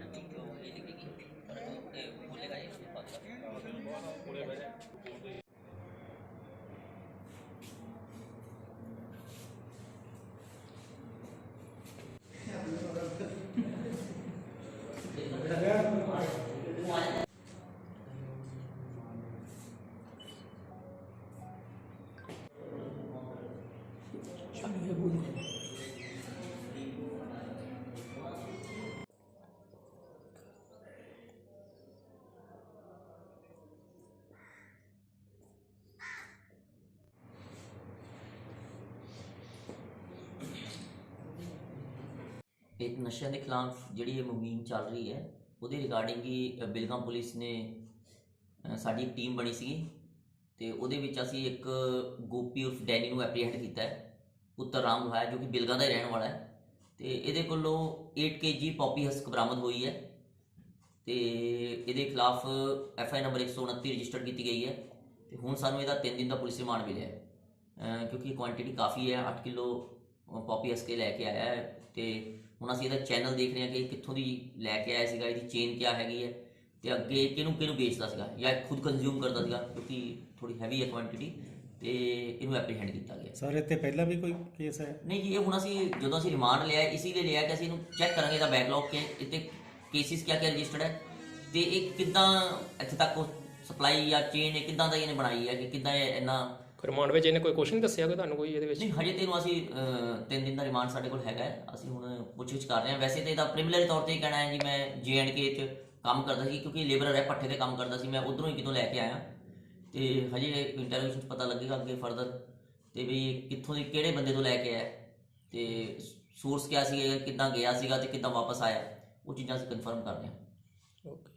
Madam ਜੀ ਜੋ ਇਹ ਲਿਖੇਗੀ ਪਰ ਇਹ ਬੋਲੇਗਾ ਇਹ ਉਸ ਬਾਤ ਇੱਕ ਨਸ਼ਿਆਂ ਦੇ ਖਿਲਾਫ ਜਿਹੜੀ ਇਹ ਮੁਹਿੰਮ ਚੱਲ ਰਹੀ ਹੈ ਉਹਦੇ ਰਿਗਾਰਡਿੰਗ ਹੀ ਅ, ਬਿਲਗਾਮ ਪੁਲਿਸ ਨੇ ਸਾਡੀ ਇੱਕ ਟੀਮ ਬਣੀ ਸੀਗੀ ਤੇ ਉਹਦੇ ਵਿੱਚ ਅਸੀਂ ਇੱਕ ਗੋਪੀ ਉਰਫ ਡੈਨੀ ਨੂੰ ਐਪਰੀਹੈਂਡ ਕੀਤਾ ਹੈ। ਪੁੱਤਰ ਰਾਮ ਲੋਹਾਇਆ ਜੋ ਕਿ ਬਿਲਗਾ ਦਾ ਹੀ ਰਹਿਣ ਵਾਲਾ ਹੈ। ਤੇ ਇਹਦੇ ਕੋਲੋਂ 8 ਕੇਜੀ ਪੌਪੀ ਹਸਕ ਬਰਾਮਦ ਹੋਈ ਹੈ ਤੇ ਇਹਦੇ ਖਿਲਾਫ ਐਫ ਆਈ ਨੰਬਰ 129 ਰਜਿਸਟਰਡ ਕੀਤੀ ਗਈ ਹੈ ਤੇ ਹੁਣ ਸਾਨੂੰ ਇਹਦਾ 3 ਦਿਨ ਦਾ ਪੁਲਿਸ ਰਿਮਾਂਡ ਮਿਲਿਆ ਹੈ। ਕਿਉਂਕਿ ਕੁਆਂਟੀਟੀ ਕਾਫੀ ਹੈ 8 ਕਿਲੋ ਪੌਪੀ ਹਸਕੇ ਲੈ ਕੇ ਆਇਆ ਹੈ ਤੇ ਹੁਣ ਅਸੀਂ ਇਹਦਾ ਚੈਨਲ ਦੇਖ ਰਹੇ ਹਾਂ ਕਿ ਇਹ ਕਿੱਥੋਂ ਦੀ ਲੈ ਕੇ ਆਇਆ ਸੀਗਾ ਇਹਦੀ ਚੇਨ ਕਿਆ ਹੈਗੀ ਹੈ ਤੇ ਅੱਗੇ ਕਿਹਨੂੰ ਕਿਹਨੂੰ ਵੇਚਦਾ ਸੀਗਾ ਜਾਂ ਖੁਦ ਕੰਜ਼ਿਊਮ ਕਰਦਾ ਸੀਗਾ ਕਿਉਂਕਿ ਥੋੜੀ ਹੈਵੀ ਹੈ ਕੁਆਂਟੀਟੀ ਤੇ ਇਹਨੂੰ ਐਪਰੀਹੈਂਡ ਕੀਤਾ ਗਿਆ। ਸਰ ਇੱਥੇ ਪਹਿਲਾਂ ਵੀ ਕੋਈ ਕੇਸ ਹੈ? ਨਹੀਂ ਜੀ ਇਹ ਹੁਣ ਅਸੀਂ ਜਦੋਂ ਅਸੀਂ ਰਿਮਾਂਡ ਲਿਆ ਇਸੀ ਲਈ ਲਿਆ ਕਿ ਅਸੀਂ ਇਹਨੂੰ ਚੈੱਕ ਕਰਾਂਗੇ ਇਹਦਾ ਬੈਕਲੌਗ ਕਿ ਇੱਥੇ ਕੇਸਿਸ ਕਿਆ ਕਿਆ ਰਜਿਸਟਰਡ ਹੈ ਤੇ ਇਹ ਕਿੱਦਾਂ ਇੱਥੇ ਤੱਕ ਸਪਲਾਈ ਜਾਂ ਚੇਨ ਇਹ ਕਿੱਦਾਂ ਦਾ ਇਹਨੇ ਬਣਾਈ ਹੈ ਕਿ ਕਿੱਦਾਂ ਇਹ ਇੰਨਾ ਰਿਮਾਂਡ ਵਿੱਚ ਇਹਨੇ ਕੋਈ ਕੁਐਸਚਨ ਨਹੀਂ ਦੱਸਿਆ ਕਿ ਤੁਹਾਨੂੰ ਕੋਈ ਇਹਦੇ ਵਿੱਚ? ਨਹੀਂ ਹਜੇ ਤੈਨੂੰ ਅਸੀਂ ਅਹ, ਤਿੰਨ ਦਿਨ ਦਾ ਰਿਮਾਂਡ ਸਾਡੇ ਕੋਲ ਹੈਗਾ ਹੈ। ਅਸੀਂ ਹੁਣ ਪੁੱਛਗਿੱਛ ਕਰ ਰਹੇ ਹਾਂ। ਵੈਸੇ ਤੇ ਇਹਦਾ ਪ੍ਰੀਮਿਲਰੀ ਤੌਰ ਤੇ ਇਹ ਕਹਿਣਾ ਹੈ ਜੀ ਮੈਂ ਕੇ ਚ ਕੰਮ ਕਰਦਾ ਸੀ ਕਿਉਂਕਿ ਲੇਬਰਰ ਹੈ ਪੱਠੇ ਤੇ ਕੰਮ ਕਰਦਾ ਸੀ। ਮੈਂ ਉਧਰੋਂ ਹੀ ਕਿਤੋਂ ਲੈ ਕੇ ਆਇਆ। ਤੇ ਹਜੇ ਇੰਟਰਵਿਊਸ਼ਨ ਪਤਾ ਲੱਗੇਗਾ ਅੱਗੇ ਫਰਦਰ ਤੇ ਵੀ ਇਹ ਕਿੱਥੋਂ ਦੀ ਕਿਹੜੇ ਬੰਦੇ ਤੋਂ ਲੈ ਕੇ ਆਇਆ। ਤੇ ਸੋਰਸ ਕਿਆ ਸੀ ਕਿੱਦਾਂ ਗਿਆ ਸੀਗਾ ਤੇ ਕਿੱਦਾਂ ਵਾਪਸ ਆਇਆ। ਉਹ ਚੀਜ਼ਾਂ ਅਸੀਂ ਕਨਫਰਮ ਕਰ ਰਹੇ ਹਾਂ। ਓਕੇ